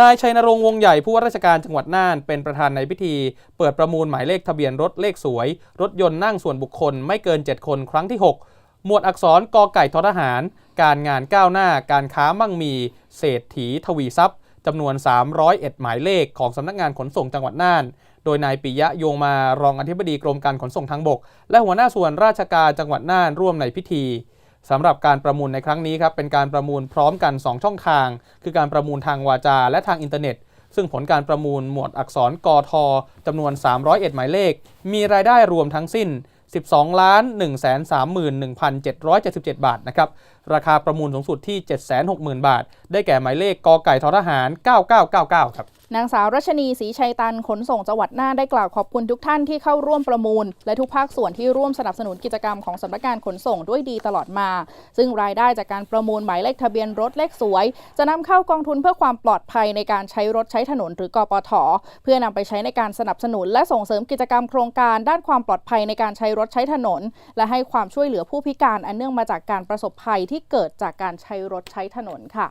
นายชัยนรงค์วงใหญ่ผู้ว่าราชการจังหวัดน่าน เป็นประธานในพิธี เปิดประมูลหมายเลขทะเบียนรถเลขสวย รถยนต์นั่งส่วนบุคคลไม่เกิน 7 คนครั้งที่ 6 หมวดอักษรกอไก่ทอทหาร การงานก้าวหน้า การค้ามั่งมี เศรษฐีทวีทรัพย์จำนวน 301 หมายเลขของสำนักงานขนส่งจังหวัดน่าน โดยนายปิยะโยงมารองอธิบดีกรมการขนส่งทางบก และหัวหน้าส่วนราชการจังหวัดน่านร่วมในพิธี สำหรับการประมูลในครั้งนี้ครับเป็นการประมูลพร้อมกัน 2 ช่องทาง คือการประมูลทางวาจาและทางอินเทอร์เน็ต ซึ่งผลการประมูลหมวดอักษรกอทจำนวน 301 หมายเลข มีรายได้รวมทั้งสิ้น 12ล้าน1 3 1 777 บาทนะครับราคาประมูลสูงสุดที่ 760,000 บาท ได้แก่หมายเลขกอไก่ทอทหาร 9999 ครับ นางสาวรัชนีศรีชัยตันขนส่งจังหวัดน่านได้กล่าวขอบคุณทุกท่านที่เข้าร่วมประมูล และทุกภาคส่วนที่ร่วมสนับสนุนกิจกรรมของสำนักงานขนส่งด้วยดีตลอดมา ซึ่งรายได้จากการประมูลหมายเลขทะเบียนรถเลขสวย จะนำเข้ากองทุนเพื่อความปลอดภัยในการใช้รถใช้ถนนหรือกปท เพื่อนำไปใช้ในการสนับสนุน และส่งเสริมกิจกรรมโครงการด้านความปลอดภัยในการใช้รถใช้ถนน และให้ความช่วยเหลือผู้พิการอันเนื่องมาจากการประสบภัยที่เกิดจากการใช้รถใช้ถนนค่ะ